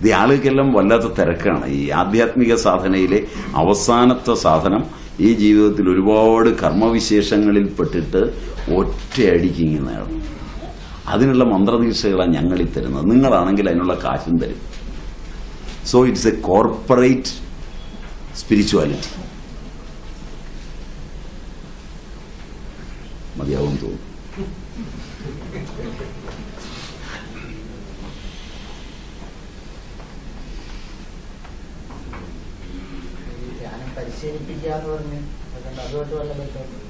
ഇത് ആളുകൾക്കെല്ലാം വല്ലാത്ത തിരക്കാണ്. ഈ ആധ്യാത്മിക സാധനയിലെ അവസാനത്തെ സാധനം ഈ ജീവിതത്തിൽ ഒരുപാട് കർമ്മവിശേഷങ്ങളിൽ പെട്ടിട്ട് ഒറ്റയടിക്ക് ഇങ്ങനെ അതിനുള്ള മന്ത്രദീക്ഷകളാണ് ഞങ്ങൾ ഈ തരുന്നത്. നിങ്ങളാണെങ്കിൽ അതിനുള്ള കാശും തരും. So it's a corporate spirituality മതിയാവും തോന്നുന്നു ധ്യാനം പരിശീലിപ്പിക്കുക എന്ന് പറഞ്ഞ് അതുകൊണ്ട് അതുകൊണ്ട് വല്ല ബന്ധമുണ്ടോ?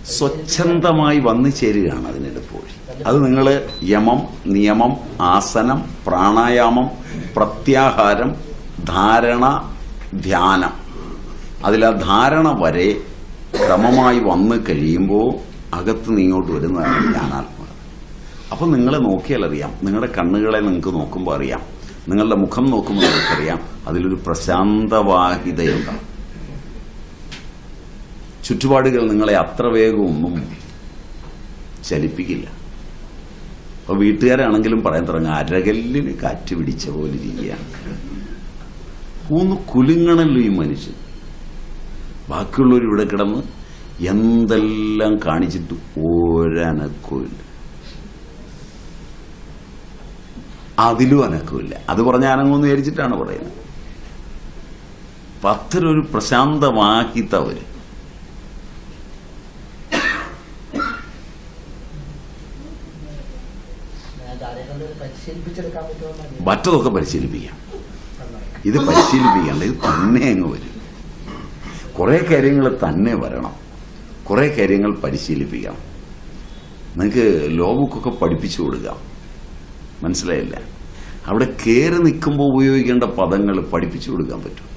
സ്വച്ഛന്തമായി വന്നു ചേരുകയാണ് അതിനെടുപ്പോൾ അത് നിങ്ങൾ യമം നിയമം ആസനം പ്രാണായാമം പ്രത്യാഹാരം ധാരണ ധ്യാനം. അതിൽ ആ ധാരണ വരെ ക്രമമായി വന്നു കഴിയുമ്പോൾ അകത്ത് നിങ്ങോട്ട് വരുന്നതാണ് ധ്യാനാത്മകത അപ്പൊ നിങ്ങളെ നോക്കിയാൽ അറിയാം. നിങ്ങളുടെ കണ്ണുകളെ നിങ്ങൾക്ക് നോക്കുമ്പോൾ അറിയാം. നിങ്ങളുടെ മുഖം നോക്കുമ്പോൾ നിങ്ങൾക്കറിയാം. അതിലൊരു പ്രശാന്തവാഹിതയുണ്ടാവും ചുറ്റുപാടുകൾ നിങ്ങളെ അത്ര വേഗമൊന്നും ചലിപ്പിക്കില്ല. അപ്പൊ വീട്ടുകാരാണെങ്കിലും പറയാൻ തുടങ്ങുക അരകല്ലിന് കാറ്റ് പിടിച്ച പോലെ ഇരിക്കുകയാണ്. ഒന്ന് കുലുങ്ങണല്ലോ ഈ മനുഷ്യൻ. ബാക്കിയുള്ളവർ ഇവിടെ കിടന്ന് എന്തെല്ലാം കാണിച്ചിട്ട് ഒരനക്കമില്ല അതിലും അനക്കമില്ല അത് പറഞ്ഞ അനങ്ങുമെന്ന് വിചാരിച്ചിട്ടാണ് പറയുന്നത്. പത്തരൊരു പ്രശാന്തമാക്കിത്തവര് ആരെ കൊണ്ട് പരിശീലിപ്പിച്ചെടുക്കാൻ പറ്റുമോ മറ്റതൊക്കെ പരിശീലിപ്പിക്കാം. ഇത് പരിശീലിപ്പിക്കണ്ട ഇത് തന്നെ അങ്ങ് വരും. കുറെ കാര്യങ്ങൾ തന്നെ വരണം. കുറെ കാര്യങ്ങൾ പരിശീലിപ്പിക്കാം. നിങ്ങൾക്ക് ലോ ബുക്കൊക്കെ പഠിപ്പിച്ചു കൊടുക്കാം. മനസ്സിലായില്ല? അവിടെ കയറി നിൽക്കുമ്പോൾ ഉപയോഗിക്കേണ്ട പദങ്ങൾ പഠിപ്പിച്ചു കൊടുക്കാൻ പറ്റും.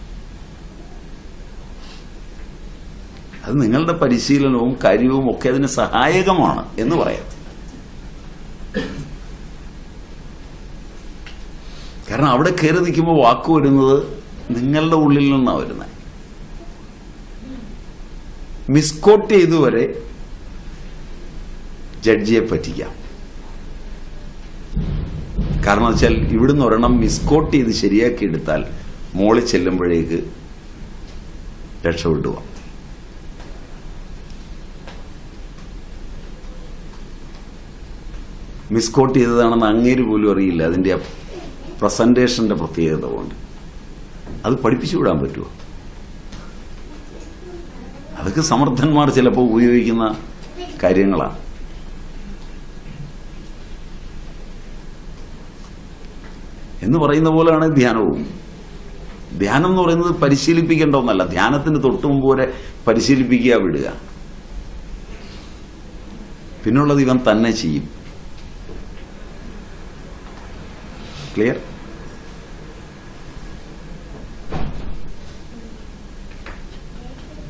അത് നിങ്ങളുടെ പരിശീലനവും കാര്യവും ഒക്കെ അതിന് സഹായകമാണ് എന്ന് പറയാം. കാരണം അവിടെ കയറി നിൽക്കുമ്പോൾ വാക്ക് വരുന്നത് നിങ്ങളുടെ ഉള്ളിൽ നിന്നാണ് വരുന്നത് മിസ്കോട്ട് ചെയ്തു വരെ ജഡ്ജിയെ പറ്റിക്കാം. കാരണം വെച്ചാൽ ഇവിടുന്ന് ഒരെണ്ണം മിസ്കോട്ട് ചെയ്ത് ശരിയാക്കി എടുത്താൽ മോളിൽ ചെല്ലുമ്പോഴേക്ക് രക്ഷപ്പെട്ടു പോവാം. മിസ്കോട്ട് ചെയ്തതാണെന്ന് അങ്ങേര് പോലും അറിയില്ല. അതിന്റെ പ്രസന്റേഷന്റെ പ്രത്യേകത കൊണ്ട്. അത് പഠിപ്പിച്ചു വിടാൻ പറ്റുമോ അതൊക്കെ സമർത്ഥന്മാർ ചിലപ്പോൾ ഉപയോഗിക്കുന്ന കാര്യങ്ങളാണ്. എന്ന് പറയുന്ന പോലെയാണ് ധ്യാനവും. ധ്യാനം എന്ന് പറയുന്നത് പരിശീലിപ്പിക്കേണ്ട ഒന്നല്ല. ധ്യാനത്തിന് തൊട്ട് മുമ്പ് വരെ പരിശീലിപ്പിക്കുക വിടുക. പിന്നുള്ളത് ഇവൻ തന്നെ ചെയ്യും. ക്ലിയർ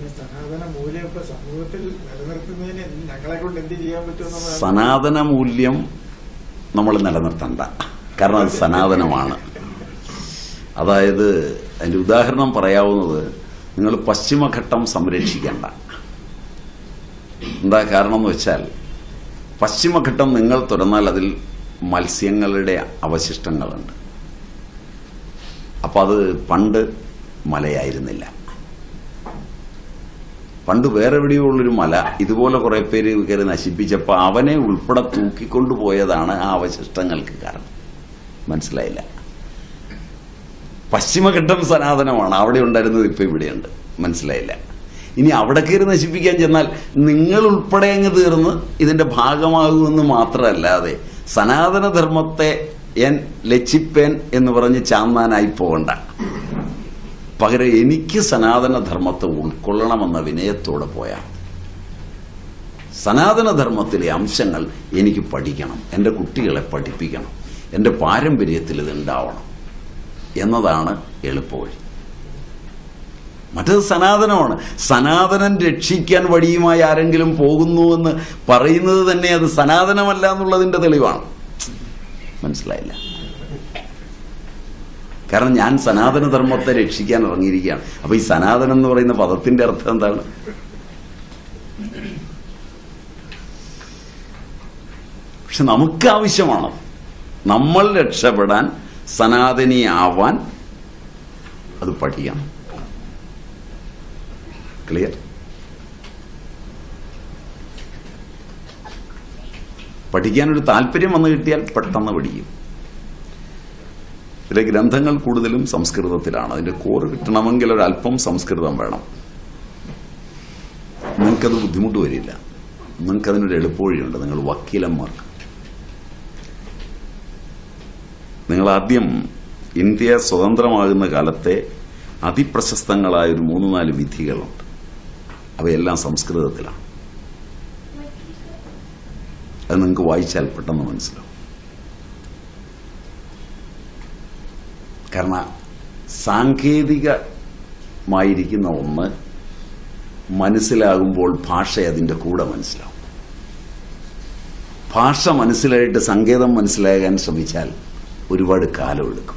ഈ സനാതന ഞങ്ങളെ കൊണ്ട് എന്ത് ചെയ്യാൻ സനാതന മൂല്യം നമ്മൾ നിലനിർത്തണ്ട. കാരണം അത് സനാതനമാണ്. അതായത് അതിന്റെ ഉദാഹരണം പറയാവുന്നത് നിങ്ങൾ പശ്ചിമഘട്ടം സംരക്ഷിക്കേണ്ട. എന്താ കാരണം എന്ന് വെച്ചാൽ പശ്ചിമഘട്ടം നിങ്ങൾ തുറന്നാൽ അതിൽ മത്സ്യങ്ങളുടെ അവശിഷ്ടങ്ങളുണ്ട്. അപ്പം അത് പണ്ട് മലയായിരുന്നില്ല. പണ്ട് വേറെ എവിടെയോ ഉള്ളൊരു മല ഇതുപോലെ കുറെ പേര് കയറി നശിപ്പിച്ചപ്പോൾ അവനെ ഉൾപ്പെടെ തൂക്കിക്കൊണ്ടുപോയതാണ് ആ അവശിഷ്ടങ്ങൾക്ക് കാരണം. മനസ്സിലായില്ല. പശ്ചിമഘട്ടം സനാതനമാണ്. അവിടെ ഉണ്ടായിരുന്നത് ഇപ്പം ഇവിടെയുണ്ട്. മനസ്സിലായില്ല. ഇനി അവിടെ കയറി നശിപ്പിക്കാൻ ചെന്നാൽ നിങ്ങൾ ഉൾപ്പെടെ അങ്ങ് തീർന്ന് ഇതിന്റെ ഭാഗമാകുമെന്ന് മാത്രമല്ലാതെ സനാതനധർമ്മത്തെ എൻ ലച്ചിപ്പേൻ എന്ന് പറഞ്ഞ് ചാന്നാനായി പോകണ്ട. പകരം എനിക്ക് സനാതനധർമ്മത്തെ ഉൾക്കൊള്ളണമെന്ന വിനയത്തോടെ പോയാൽ സനാതനധർമ്മത്തിലെ അംശങ്ങൾ എനിക്ക് പഠിക്കണം. എന്റെ കുട്ടികളെ പഠിപ്പിക്കണം. എന്റെ പാരമ്പര്യത്തിൽ ഇതുണ്ടാവണം എന്നതാണ് എളുപ്പവഴി. മറ്റത് സനാതനമാണ്. സനാതനം രക്ഷിക്കാൻ വഴിയുമായി ആരെങ്കിലും പോകുന്നുവെന്ന് പറയുന്നത് തന്നെ അത് സനാതനമല്ല എന്നുള്ളതിന്റെ തെളിവാണ്. മനസ്സിലായില്ല? കാരണം ഞാൻ സനാതനധർമ്മത്തെ രക്ഷിക്കാൻ ഇറങ്ങിയിരിക്കുകയാണ്. അപ്പൊ ഈ സനാതനം എന്ന് പറയുന്ന പദത്തിന്റെ അർത്ഥം എന്താണ്? പക്ഷെ നമുക്ക് ആവശ്യമാണ്. നമ്മൾ രക്ഷപ്പെടാൻ സനാതനിയാവാൻ അത് പഠിക്കണം. ക്ലിയർ പഠിക്കാനൊരു താല്പര്യം വന്നു കിട്ടിയാൽ പെട്ടെന്ന് പഠിക്കും. ഇതിലെ ഗ്രന്ഥങ്ങൾ കൂടുതലും സംസ്കൃതത്തിലാണ്. അതിന്റെ കോർ കിട്ടണമെങ്കിൽ ഒരല്പം സംസ്കൃതം വേണം. നിങ്ങൾക്കത് ബുദ്ധിമുട്ട് വരില്ല. നിങ്ങൾക്കതിനൊരു എളുപ്പവഴിയുണ്ട്. നിങ്ങൾ വക്കീലന്മാർക്ക് നിങ്ങൾ ആദ്യം ഇന്ത്യ സ്വതന്ത്രമാകുന്ന കാലത്തെ അതിപ്രശസ്തങ്ങളായ ഒരു മൂന്ന് നാല് വിധികളുണ്ട്. അവയെല്ലാം സംസ്കൃതത്തിലാണ്. അത് നിങ്ങൾക്ക് വായിച്ചാൽ പെട്ടെന്ന് മനസ്സിലാവും. കാരണം സാങ്കേതികമായിരിക്കുന്ന ഒന്ന് മനസ്സിലാകുമ്പോൾ ഭാഷ അതിന്റെ കൂടെ മനസ്സിലാവും. ഭാഷ മനസ്സിലായിട്ട് സങ്കേതം മനസ്സിലാകാൻ ശ്രമിച്ചാൽ ഒരുപാട് കാലം എടുക്കും.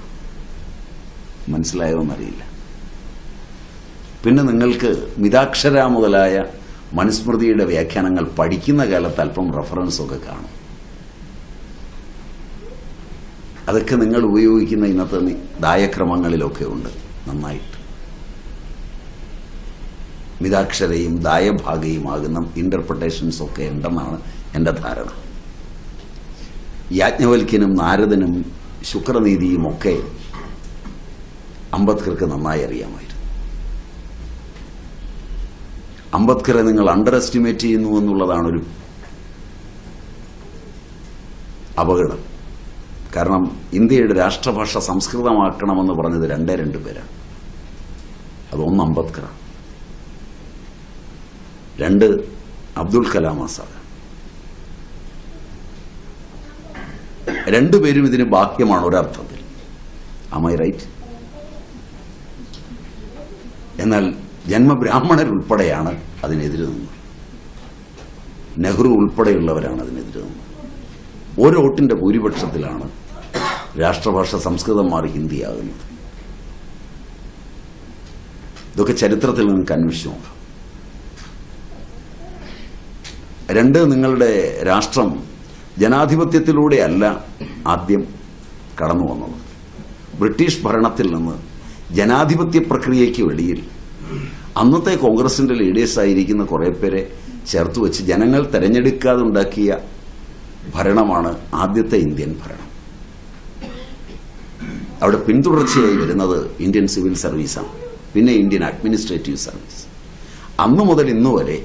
മനസ്സിലായോന്നറിയില്ല പിന്നെ നിങ്ങൾക്ക് മിതാക്ഷര മുതലായ മനുസ്മൃതിയുടെ വ്യാഖ്യാനങ്ങൾ പഠിക്കുന്ന കാലത്ത് അല്പം റെഫറൻസ് ഒക്കെ കാണും. അതൊക്കെ നിങ്ങൾ ഉപയോഗിക്കുന്ന ഇന്നത്തെ ദായക്രമങ്ങളിലൊക്കെ ഉണ്ട്. നന്നായിട്ട്. മിതാക്ഷരയും ദായഭാഗയുമാകുന്ന ഇന്റർപ്രിട്ടേഷൻസ് ഒക്കെ ഉണ്ടെന്നാണ് എന്റെ ധാരണ. യാജ്ഞവൽക്കനും നാരദനും ശുക്രനീതിയും ഒക്കെ അംബേദ്കർക്ക് നന്നായി അറിയാമായിരുന്നു. അംബേദ്കറെ നിങ്ങൾ അണ്ടർ എസ്റ്റിമേറ്റ് ചെയ്യുന്നു എന്നുള്ളതാണൊരു അപകടം. കാരണം ഇന്ത്യയുടെ രാഷ്ട്രഭാഷ സംസ്കൃതമാക്കണമെന്ന് പറഞ്ഞത് രണ്ടേ രണ്ട് പേരാണ്. അതൊന്ന് അംബേദ്കറാണ് രണ്ട് അബ്ദുൽ കലാം ആസാദ്. രണ്ടുപേരും ഇതിന് ബാഹ്യമാണ് ഒരർത്ഥത്തിൽ. അമൈ റൈറ്റ് എന്നാൽ ജന്മബ്രാഹ്മണരുൾപ്പെടെയാണ് അതിനെതിരെ നിന്നത്. നെഹ്റു ഉൾപ്പെടെയുള്ളവരാണ് അതിനെതിരെ നിന്നത്. ഒരു വോട്ടിന്റെ ഭൂരിപക്ഷത്തിലാണ് രാഷ്ട്രഭാഷ സംസ്കൃതം മാറി ഹിന്ദിയാകുന്നത് ഇതൊക്കെ ചരിത്രത്തിൽ നിങ്ങൾക്ക് അന്വേഷിച്ചു നോക്കാം രണ്ട് നിങ്ങളുടെ രാഷ്ട്രം ജനാധിപത്യത്തിലൂടെ അല്ല ആദ്യം കടന്നു വന്നത്. ബ്രിട്ടീഷ് ഭരണത്തിൽ നിന്ന് ജനാധിപത്യ പ്രക്രിയയ്ക്ക് വെളിയിൽ അന്നത്തെ കോൺഗ്രസിന്റെ ലീഡേഴ്സ് ആയിരിക്കുന്ന കുറെ പേരെ ചേർത്ത് വെച്ച് ജനങ്ങൾ തെരഞ്ഞെടുക്കാതെ ഉണ്ടാക്കിയ ഭരണമാണ് ആദ്യത്തെ ഇന്ത്യൻ ഭരണം. അവിടെ പിന്തുടർച്ചയായി വരുന്നത് ഇന്ത്യൻ സിവിൽ സർവീസാണ്. പിന്നെ ഇന്ത്യൻ അഡ്മിനിസ്ട്രേറ്റീവ് സർവീസ്. അന്ന് മുതൽ ഇന്നു വരെ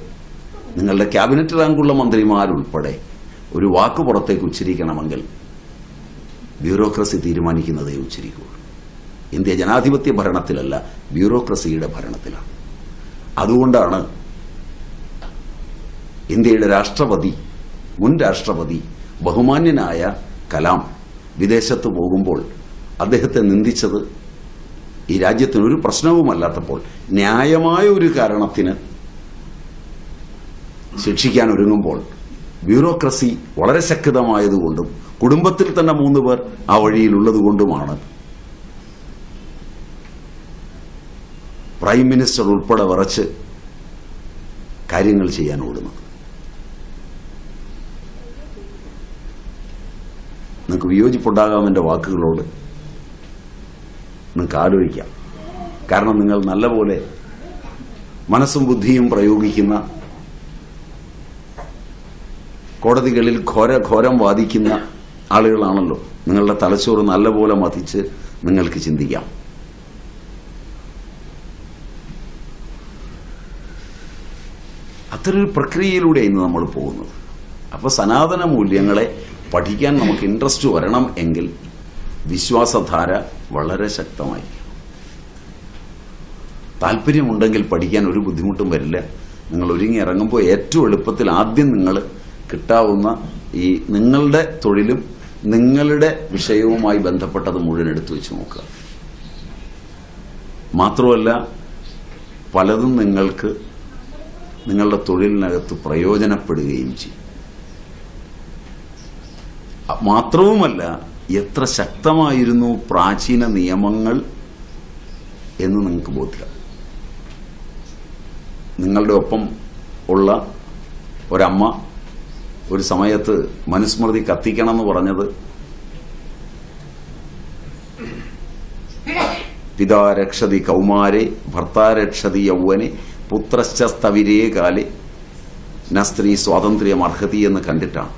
നിങ്ങളുടെ ക്യാബിനറ്റ് റാങ്കുള്ള മന്ത്രിമാരുൾപ്പെടെ ഒരു വാക്ക് പുറത്തേക്ക് ഉച്ചരിക്കണമെങ്കിൽ ബ്യൂറോക്രസി തീരുമാനിക്കുന്നതേ ഉച്ചരിക്കുകയുള്ളൂ ഇന്ത്യ ജനാധിപത്യ ഭരണത്തിലല്ല ബ്യൂറോക്രസിയുടെ ഭരണത്തിലാണ്. അതുകൊണ്ടാണ് ഇന്ത്യയുടെ രാഷ്ട്രപതി മുൻ രാഷ്ട്രപതി ബഹുമാന്യനായ കലാം വിദേശത്ത് പോകുമ്പോൾ അദ്ദേഹത്തെ നിന്ദിച്ചത് ഈ രാജ്യത്തിന് ഒരു പ്രശ്നവുമല്ലാത്തപ്പോൾ ന്യായമായ ഒരു കാരണത്തിന് ശിക്ഷിക്കാൻ ഒരുങ്ങുമ്പോൾ ബ്യൂറോക്രസി വളരെ ശക്തമായതുകൊണ്ടും കുടുംബത്തിൽ തന്നെ മൂന്ന് പേർ ആ വഴിയിലുള്ളതുകൊണ്ടുമാണ്. പ്രൈം മിനിസ്റ്റർ ഉൾപ്പെടെ വിറച്ച് കാര്യങ്ങൾ ചെയ്യാൻ ഓടുന്നത്. നിങ്ങൾക്ക് വിയോജിപ്പുണ്ടാകാം എന്റെ വാക്കുകളോട്. നിങ്ങൾക്ക് ആലോചിക്കാം. കാരണം നിങ്ങൾ നല്ലപോലെ മനസ്സും ബുദ്ധിയും പ്രയോഗിക്കുന്ന കോടതികളിൽ ഘോര ഘോരം വാദിക്കുന്ന ആളുകളാണല്ലോ. നിങ്ങളുടെ തലച്ചോറ് നല്ലപോലെ മതിച്ച് നിങ്ങൾക്ക് ചിന്തിക്കാം. അത്തരൊരു പ്രക്രിയയിലൂടെ ഇന്ന് നമ്മൾ പോകുന്നത്. അപ്പോൾ സനാതന മൂല്യങ്ങളെ പഠിക്കാൻ നമുക്ക് ഇൻട്രസ്റ്റ് വരണം എങ്കിൽ വിശ്വാസധാര വളരെ ശക്തമായി. താല്പര്യമുണ്ടെങ്കിൽ പഠിക്കാൻ ഒരു ബുദ്ധിമുട്ടും വരില്ല. നിങ്ങൾ ഒരുങ്ങി ഇറങ്ങുമ്പോൾ ഏറ്റവും എളുപ്പത്തിൽ ആദ്യം നിങ്ങൾ കിട്ടാവുന്ന ഈ നിങ്ങളുടെ തൊഴിലും നിങ്ങളുടെ വിഷയവുമായി ബന്ധപ്പെട്ടത് മുഴുവൻ എടുത്തു വെച്ച് നോക്കുക. മാത്രമല്ല പലതും നിങ്ങൾക്ക് നിങ്ങളുടെ തൊഴിലിനകത്ത് പ്രയോജനപ്പെടുകയും ചെയ്യും. മാത്രവുമല്ല എത്ര ശക്തമായിരുന്നു പ്രാചീന നിയമങ്ങൾ എന്ന് നിങ്ങൾക്ക് ബോധ്യം നിങ്ങളുടെ ഒപ്പം ഉള്ള ഒരമ്മ ഒരു സമയത്ത് മനുസ്മൃതി കത്തിക്കണം എന്ന് പറഞ്ഞത് പിതാരക്ഷതി കൗമാരെ ഭർത്താരക്ഷതി യൗവനെ പുത്രശ്ച സ്ഥവിരേ കാലെ നസ്ത്രീ സ്വാതന്ത്ര്യം അർഹതി എന്ന് കണ്ടിട്ടാണ്.